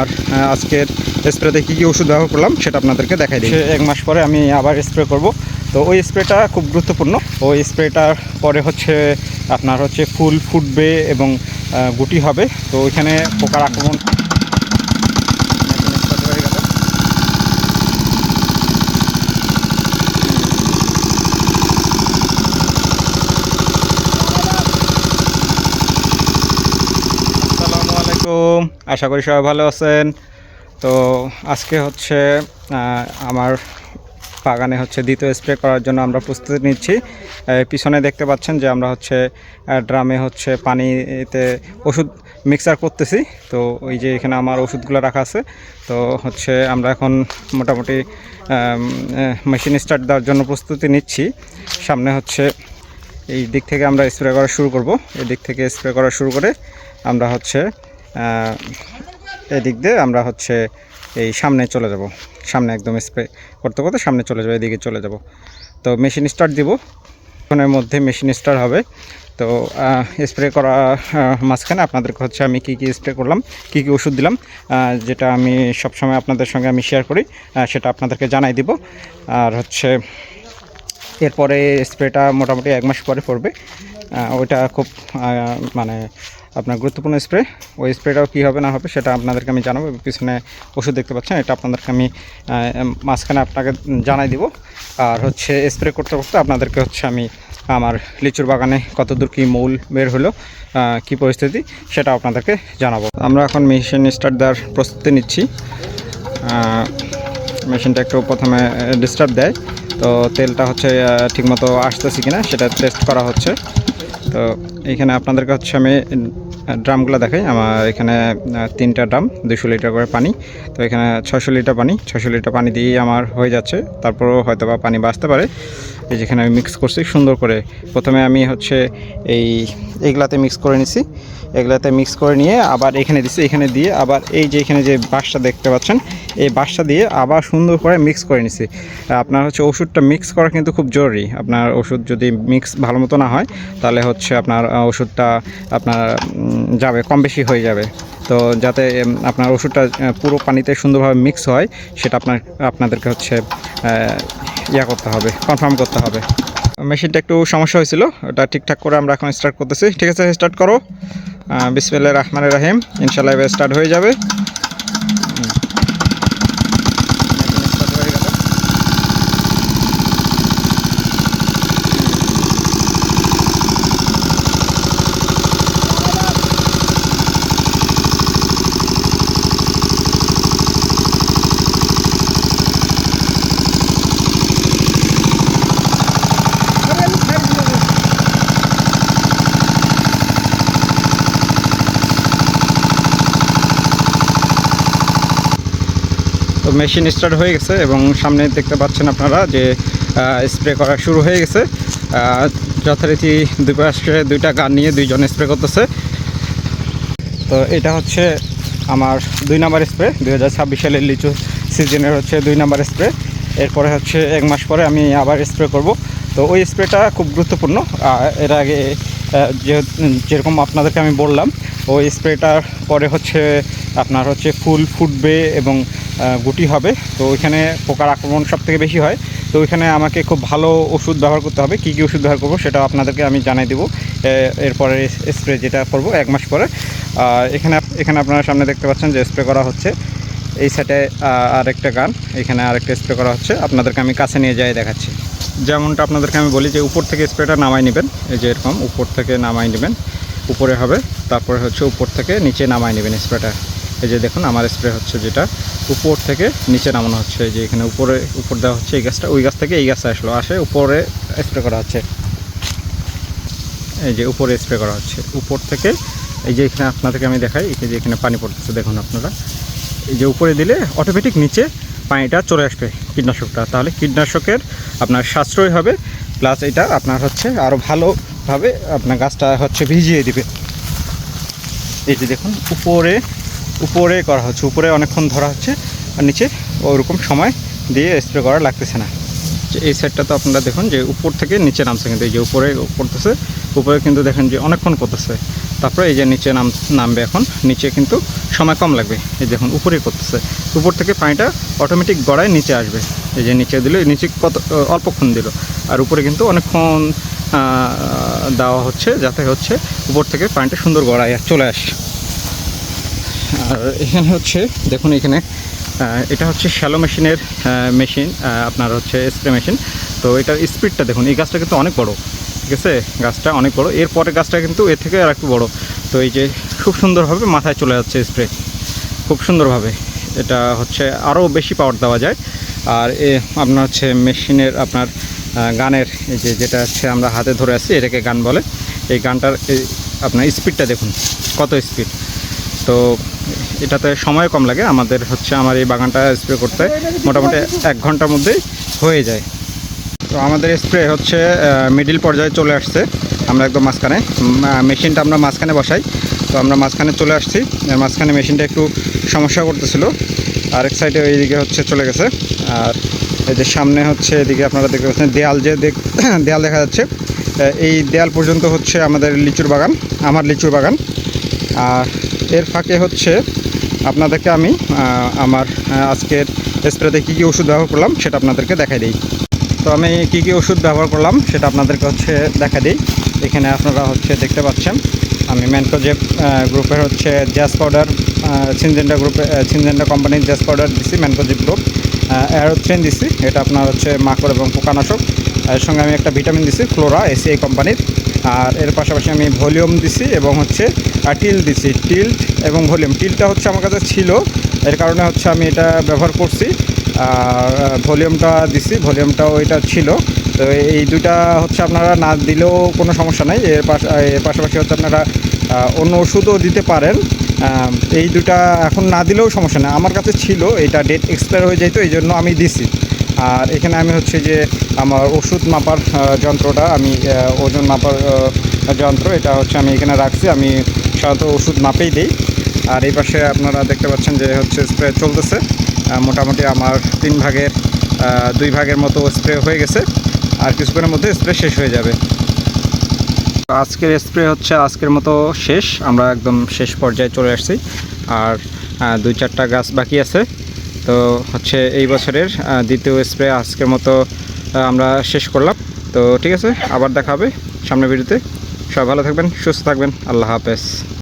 আর আজকের স্প্রেতে কী কী ওষুধ ব্যবহার করলাম সেটা আপনাদেরকে দেখাই দিই। এক মাস পরে আমি আবার স্প্রে করব। তো ওই স্প্রেটা খুব গুরুত্বপূর্ণ। ওই স্প্রেটার পরে হচ্ছে আপনার হচ্ছে ফুল ফুটবে এবং গুটি হবে। তো ওইখানে পোকার আক্রমণ আলাইকুম। আশা করি সবাই ভালো আছেন। তো আজকে হচ্ছে আমার বাগানে হচ্ছে দ্বিতীয় স্প্রে করার জন্য আমরা প্রস্তুতি নিচ্ছি। পিছনে দেখতে পাচ্ছেন যে আমরা হচ্ছে ড্রামে হচ্ছে পানিতে ওষুধ মিক্সার করতেছি। তো ওই যে এখানে আমার ওষুধগুলো রাখা আছে। তো হচ্ছে আমরা এখন মোটামুটি মেশিন স্টার্ট দেওয়ার জন্য প্রস্তুতি নিচ্ছি। সামনে হচ্ছে এই দিক থেকে আমরা স্প্রে করা শুরু করব। এই দিক থেকে স্প্রে করা শুরু করে আমরা হচ্ছে এদিক দিয়ে আমরা হচ্ছে এই সামনে চলে যাব। সামনে একদম স্প্রে করতে করতে সামনে চলে যাব, এদিকে চলে যাব। তো মেশিন স্টার্ট দিব। ফোনের মধ্যে মেশিন স্টার্ট হবে। তো স্প্রে করা মাঝখানে আপনাদেরকে হচ্ছে আমি কি কি স্প্রে করলাম, কি কি ওষুধ দিলাম যেটা আমি সবসময় আপনাদের সঙ্গে আমি শেয়ার করি সেটা আপনাদেরকে জানাই দিব। আর হচ্ছে এরপরে স্প্রেটা মোটামুটি এক মাস পরে পড়বে। ওইটা খুব মানে আপনার গুরুত্বপূর্ণ স্প্রে ওই স্প্রেটাও কী হবে না হবে সেটা আপনাদেরকে আমি জানাব। পিছনে ওষুধ দেখতে পাচ্ছেন, এটা আপনাদেরকে আমি মাঝখানে আপনাকে জানাই দিব। আর হচ্ছে স্প্রে করতে করতে আপনাদেরকে হচ্ছে আমি, আমার লিচুর বাগানে কতদূর কী মূল বের হলো কী পরিস্থিতি সেটা আপনাদেরকে জানাব। আমরা এখন মেশিন স্টার্ট দেওয়ার প্রস্তুতি নিচ্ছি। মেশিনটা একটু প্রথমে ডিস্টার্ব দেয়। তো তেলটা হচ্ছে ঠিকমতো আসতেছে কিনা সেটা টেস্ট করা হচ্ছে। তো এখানে আপনাদেরকে হচ্ছে আমি ড্রামগুলো দেখাই। আমার এখানে তিনটা ড্রাম, দুশো লিটার করে পানি। তো এখানে ছশো লিটার পানি ছশো লিটার পানি দিয়েই আমার হয়ে যাচ্ছে। তারপরও হয়তো বা পানি বাঁচতে পারে। এই যেখানে আমি মিক্স করছি, সুন্দর করে। প্রথমে আমি হচ্ছে এই এগুলাতে মিক্স করে নিছি। এগুলাতে মিক্স করে নিয়ে আবার এখানে দিছি, এখানে দিয়ে আবার এই যে এখানে যে বাঁশটা দেখতে পাচ্ছেন, এই বাঁশটা দিয়ে আবার সুন্দর করে মিক্স করে নিছি। আপনার হচ্ছে ওষুধটা মিক্স করা কিন্তু খুব জরুরি। আপনার ওষুধ যদি মিক্স ভালো মতো না হয়, তাহলে হচ্ছে আপনার ওষুধটা আপনার যাবে, কম বেশি হয়ে যাবে। তো যাতে আপনার ওষুধটা পুরো পানিতে সুন্দরভাবে মিক্স হয়, সেটা আপনার, আপনাদেরকে হচ্ছে ইয়া করতে হবে কনফার্ম করতে হবে। মেশিনটা একটু সমস্যা হয়েছিল, ওটা ঠিকঠাক করে আমরা এখন স্টার্ট করতেছি। ঠিক আছে স্টার্ট করো। বিসমিল্লা রহমান রাহিম। ইনশাল্লাহ স্টার্ট হয়ে যাবে। তো মেশিন স্টার্ট হয়ে গেছে এবং সামনে দেখতে পাচ্ছেন আপনারা যে স্প্রে করা শুরু হয়ে গেছে। যথারীতি দুই পাশে দুইটা গান নিয়ে দুইজন স্প্রে করতেছে। তো এটা হচ্ছে আমার দুই নাম্বার স্প্রে দুই হাজার ছাব্বিশ সালের লিচু সিজনের হচ্ছে দুই নাম্বার স্প্রে এরপরে হচ্ছে এক মাস পরে আমি আবার স্প্রে করব। তো ওই স্প্রেটা খুব গুরুত্বপূর্ণ। এর আগে যেরকম আপনাদেরকে আমি বললাম, ওই স্প্রেটার পরে হচ্ছে আপনার হচ্ছে ফুল ফুটবে এবং গুটি হবে। তো ওইখানে পোকার আক্রমণ সব থেকে বেশি হয়। তো ওইখানে আমাকে খুব ভালো ওষুধ ব্যবহার করতে হবে। কী কী ওষুধ ব্যবহার করব সেটা আপনাদেরকে আমি জানাই দেবো। এরপরে স্প্রে যেটা করব এক মাস পরে। এখানে এখানে আপনারা সামনে দেখতে পাচ্ছেন যে স্প্রে করা হচ্ছে। এই সাইডে আরেকটা গান। এখানে আরেকটা স্প্রে করা হচ্ছে। আপনাদেরকে আমি কাছে নিয়ে যাই দেখাচ্ছি। যেমনটা আপনাদেরকে আমি বলি যে উপর থেকে স্প্রেটা নামাই নেবেন। এই যে এরকম, উপর থেকে নামাই নেবেন। উপরে হবে, তারপরে হচ্ছে উপর থেকে নিচে নামাই নেবেন স্প্রেটা। এই যে দেখুন, আমার স্প্রে হচ্ছে যেটা উপর থেকে নিচে নামানো হচ্ছে। যে এখানে উপরে, উপর দেওয়া হচ্ছে এই গাছটা, ওই গাছ থেকে এই গাছটা আসলো। আসে উপরে স্প্রে করা হচ্ছে। এই যে উপরে স্প্রে করা হচ্ছে। উপর থেকে এই যে এখানে আপনাদেরকে আমি দেখাই, এই যে এখানে পানি পড়তেছে, দেখুন আপনারা। এই যে উপরে দিলে অটোমেটিক নিচে পানিটা চলে আসবে কীটনাশকটা। তাহলে কীটনাশকের আপনার সাশ্রয় হবে প্লাস এটা আপনার হচ্ছে আরও ভালোভাবে আপনার গাছটা হচ্ছে ভিজিয়ে দিবে। এই যে দেখুন, উপরে উপরে করা হচ্ছে, উপরে অনেকক্ষণ ধরা হচ্ছে, আর নিচে ওরকম সময় দিয়ে স্প্রে করা লাগতেছে না। এই সাইডটা তো আপনারা দেখুন যে উপর থেকে নিচে নামছে কিন্তু, এই যে উপরে পড়তেছে, উপরে কিন্তু দেখেন যে অনেকক্ষণ করতেছে। তারপরে এই যে নিচে নাম, নামবে এখন, নিচে কিন্তু সময় কম লাগবে। এই দেখুন উপরে করতেছে। উপর থেকে পানিটা অটোমেটিক গড়ায় নিচে আসবে। এই যে নিচে দিল, নিচে কত অল্পক্ষণ দিল। আর উপরে কিন্তু অনেকক্ষণ দেওয়া হচ্ছে, যাতে হচ্ছে উপর থেকে পানিটা সুন্দর গড়ায় চলে আসে। আর এখানে হচ্ছে, দেখুন এখানে এটা হচ্ছে শ্যালো মেশিনের মেশিন আপনার হচ্ছে স্প্রে মেশিন তো এটার স্পিডটা দেখুন, এই গাছটা কিন্তু অনেক বড়, ঠিক আছে? গাছটা অনেক বড়। এরপরে গাছটা কিন্তু এর থেকে আর একটু বড়। তো এই যে খুব সুন্দরভাবে মাথায় চলে যাচ্ছে স্প্রে খুব সুন্দরভাবে। এটা হচ্ছে আরও বেশি পাওয়ার দেওয়া যায়। আর এ, আপনার হচ্ছে মেশিনের আপনার গানের, এই যে যেটা হচ্ছে আমরা হাতে ধরে আছি, এটাকে গান বলে। এই গানটার আপনার স্পিডটা দেখুন, কত স্পিড তো এটাতে সময় কম লাগে, আমাদের হচ্ছে আমার এই বাগানটা স্প্রে করতে। মোটামুটি এক ঘণ্টার মধ্যেই হয়ে যায়। তো আমাদের স্প্রে হচ্ছে মিডিল পর্যায়ে চলে আসছে। আমরা একদম মাঝখানে মেশিনটা আমরা মাঝখানে বসাই। তো আমরা মাঝখানে চলে আসছি। মাঝখানে মেশিনটা একটু সমস্যা করতেছিল। আরেক সাইডে এইদিকে হচ্ছে চলে গেছে। আর এই যে সামনে হচ্ছে এদিকে আপনারা দেখতে পাচ্ছেন, দেয়াল যে দেয়াল দেখা যাচ্ছে। এই দেয়াল পর্যন্ত হচ্ছে আমাদের লিচুর বাগান, আমার লিচুর বাগান। আর এর ফাঁকে হচ্ছে আপনাদেরকে আমি আমার আজকের স্প্রেতে কী কী ওষুধ ব্যবহার করলাম সেটা আপনাদেরকে দেখাই দিই। তো আমি কী কী ওষুধ ব্যবহার করলাম সেটা আপনাদেরকে হচ্ছে দেখা দিই। এখানে আপনারা হচ্ছে দেখতে পাচ্ছেন, আমি ম্যানকোজেব গ্রুপের হচ্ছে জ্যাস পাউডার সিনজেন্ডা গ্রুপে সিনজেন্ডা কোম্পানির জ্যাস পাউডার দিছি, ম্যানকোজেব গ্রুপ। অ্যারোথ্রেন দিছি, এটা আপনার হচ্ছে মাকড় এবং পোকানাশক। এর সঙ্গে আমি একটা ভিটামিন দিছি, ফ্লোরা, এসিআই কোম্পানির। আর এর পাশাপাশি আমি ভলিউম দিছি এবং হচ্ছে টিল দিছি। টিল্ট এবং ভলিউম। টিলটা হচ্ছে আমার কাছে ছিল। এর কারণে হচ্ছে আমি এটা ব্যবহার করছি। আর ভলিউমটা দিছি। ভলিউমটাও এটা ছিল। তো এই দুটা হচ্ছে আপনারা না দিলেও কোনো সমস্যা নাই। এর পাশ, এর পাশাপাশি হচ্ছে আপনারা অন্য ওষুধও দিতে পারেন। এই দুটা এখন না দিলেও সমস্যা নেই। আমার কাছে ছিল। এটা ডেট এক্সপায়ার হয়ে যেত এই জন্য আমি দিছি। আর এখানে আমি হচ্ছে যে আমার ওষুধ মাপার যন্ত্রটা, আমি ওজন মাপার যন্ত্র, এটা হচ্ছে আমি এখানে রাখছি। আমি সাধারণত ওষুধ মাপেই দিই। আর এই পাশে আপনারা দেখতে পাচ্ছেন যে হচ্ছে স্প্রে চলতেছে। মোটামুটি আমার তিন ভাগের দুই ভাগের মতো স্প্রে হয়ে গেছে। আর কিছুক্ষণের মধ্যে স্প্রে শেষ হয়ে যাবে। আজকের স্প্রে হচ্ছে আজকের মতো শেষ। আমরা একদম শেষ পর্যায়ে চলে আসছি। আর দুই চারটা গাছ বাকি আছে। তো হচ্ছে এই বছরের দ্বিতীয় স্প্রে আজকের মতো আমরা শেষ করলাম। তো ঠিক আছে, আবার দেখা হবে সামনের ভিডিওতে। সবাই ভালো থাকবেন, সুস্থ থাকবেন। আল্লাহ হাফেজ।